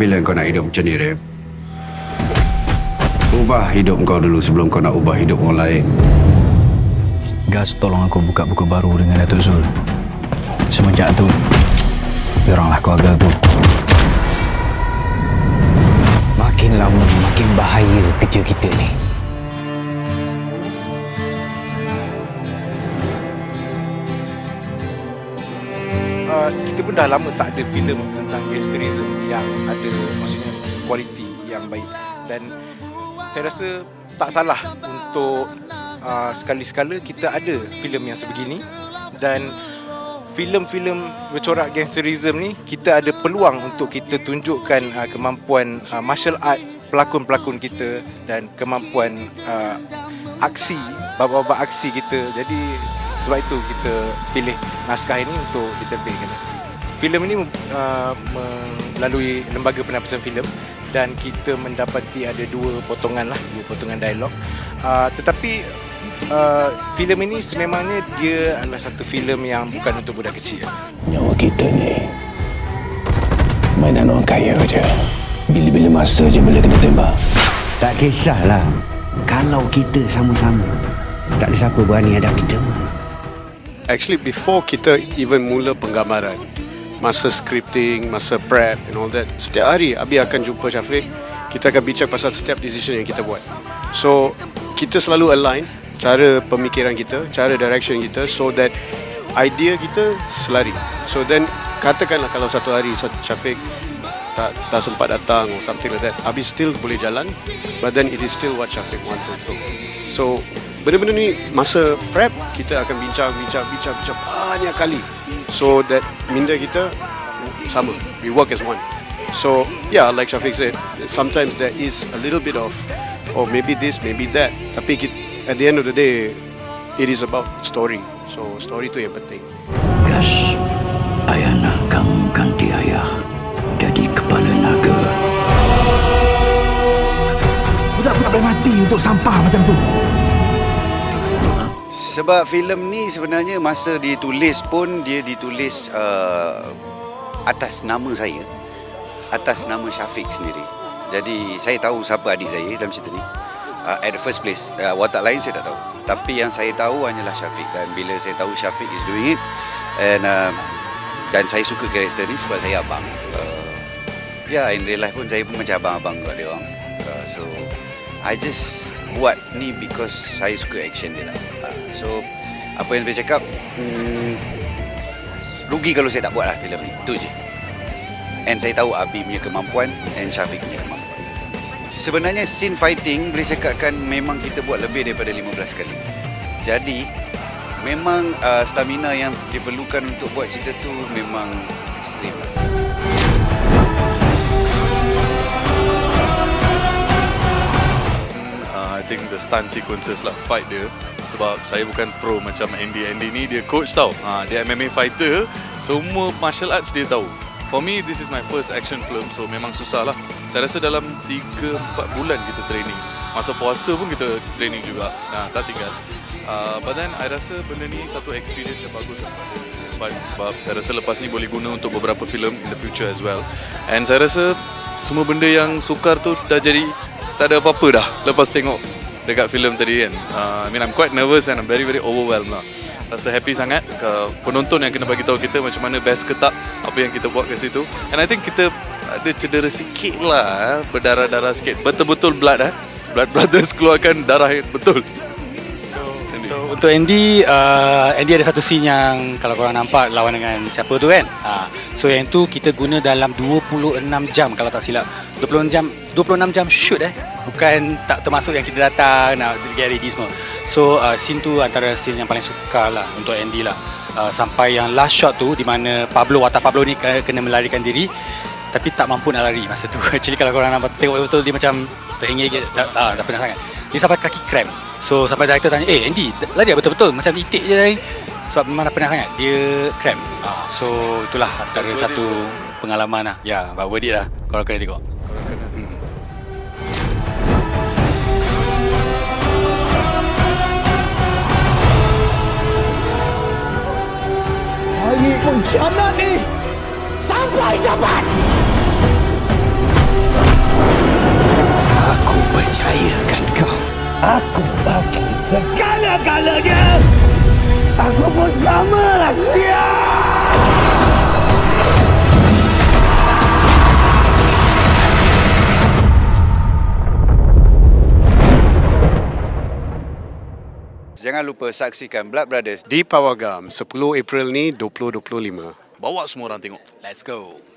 bila kau nak hidup macam ni, Rem? Ubah hidup kau dulu sebelum kau nak ubah hidup orang lain. Gas tolong aku buka buku baru dengan Datuk Zul. Semenjak tu, yoranglah keluarga aku. Makin lama makin bahaya kerja kita ni. Uh, kita pun dah lama tak ada filem tentang gangsterism yang ada maksudnya kualiti yang baik. Dan saya rasa tak salah untuk uh, sekali-sekala kita ada filem yang sebegini. Dan filem-filem bercorak gangsterism ni kita ada peluang untuk kita tunjukkan uh, kemampuan uh, martial art pelakon-pelakon kita dan kemampuan uh, aksi babak-babak aksi kita. Jadi sebab itu kita pilih naskah ini untuk diterbitkan filem ini uh, melalui lembaga penapisan filem dan kita mendapati ada dua potongan lah dua potongan dialog uh, tetapi uh, filem ini sememangnya dia adalah satu filem yang bukan untuk budak kecil Nyawa kita ni mainan orang kaya je. Bila-bila masa je boleh kena tembak. Tak kisahlah. Kalau kita sama-sama, tak ada siapa berani hadap kita pun. Actually before kita even mula penggambaran masa scripting, masa prep and all that setiap hari Abi akan jumpa Syafiq. Kita akan bincang pasal setiap decision yang kita buat. So kita selalu align cara pemikiran kita cara direction kita so that idea kita selari. So then katakanlah kalau satu hari Syafiq tak tak sempat datang or something like that. Abi still boleh jalan but then it is still what Syafiq wants and so. So benda-benda ni masa prep kita akan bincang bincang bincang bincang banyak kali. So that minda kita sama. We work as one. So yeah like Syafiq said sometimes there is a little bit of oh maybe this maybe that. Tapi kita, at the end of the day it is about story. So story tu yang penting untuk sampah macam tu. Sebab filem ni sebenarnya masa ditulis pun dia ditulis uh, atas nama saya. Atas nama Syafiq sendiri. Jadi saya tahu siapa adik saya dalam cerita ni. Uh, at the first place. Uh, watak lain saya tak tahu. Tapi yang saya tahu hanyalah Syafiq. Dan bila saya tahu Syafiq is doing it. And uh, dan saya suka karakter ni sebab saya abang. Uh, ya, yeah, in real life pun saya pun macam abang-abang kat dia orang. Uh, so, I just buat ni because saya suka action dia lah. Uh, so, apa yang saya cakap, hmm, rugi kalau saya tak buat lah filem ni. Itu je. And saya tahu Abi punya kemampuan and Syafiq punya kemampuan. Sebenarnya scene fighting boleh cakapkan memang kita buat lebih daripada 15 kali. Jadi, memang uh, stamina yang diperlukan untuk buat cerita tu memang ekstrim lah. Stunt sequences lah fight dia. Sebab saya bukan pro macam Andy. Andy ni dia coach tau. Uh, dia MMA fighter. Semua martial arts dia tahu. For me this is my first action film so memang susah lah. Saya rasa dalam 3-4 bulan kita training. Masa puasa pun kita training juga. Nah, tak tinggal. Uh, but then I rasa benda ni satu experience yang bagus kepada sebab saya rasa lepas ni boleh guna untuk beberapa filem in the future as well. And saya rasa semua benda yang sukar tu dah jadi tak ada apa-apa dah lepas tengok dekat filem tadi kan. Uh, I mean I'm quite nervous and I'm very very overwhelmed lah. Rasa happy sangat ke penonton yang kena bagi tahu kita macam mana best ke tak apa yang kita buat kat situ. And I think kita ada cedera sikit lah eh, berdarah-darah sikit. Betul-betul blood eh. Blood Brothers keluarkan darah yang betul. So untuk Andy, uh, Andy ada satu scene yang kalau korang nampak lawan dengan siapa tu kan. Uh, so yang tu kita guna dalam 26 jam kalau tak silap. 26 jam 26 jam shoot eh. Bukan tak termasuk yang kita datang nak get ready semua. So uh, scene tu antara scene yang paling suka lah untuk Andy lah. Uh, sampai yang last shot tu di mana Pablo watak Pablo ni kena melarikan diri tapi tak mampu nak lari masa tu. Actually kalau korang nampak tengok betul dia macam terhingga tak, ah, tak pernah sangat. Dia sampai kaki cramp. So sampai director tanya, "Eh Andy, lari betul-betul macam itik je lari." Sebab memang dah pernah sangat dia cramp. Ah, so itulah antara satu pengalaman lah. Ya, but worth it lah. Korang kena tengok. Pengkhianat ni sampai dapat. Jangan lupa saksikan Blood Brothers Di Pawagam 10 April ni 2025. Bawa semua orang tengok. Let's go.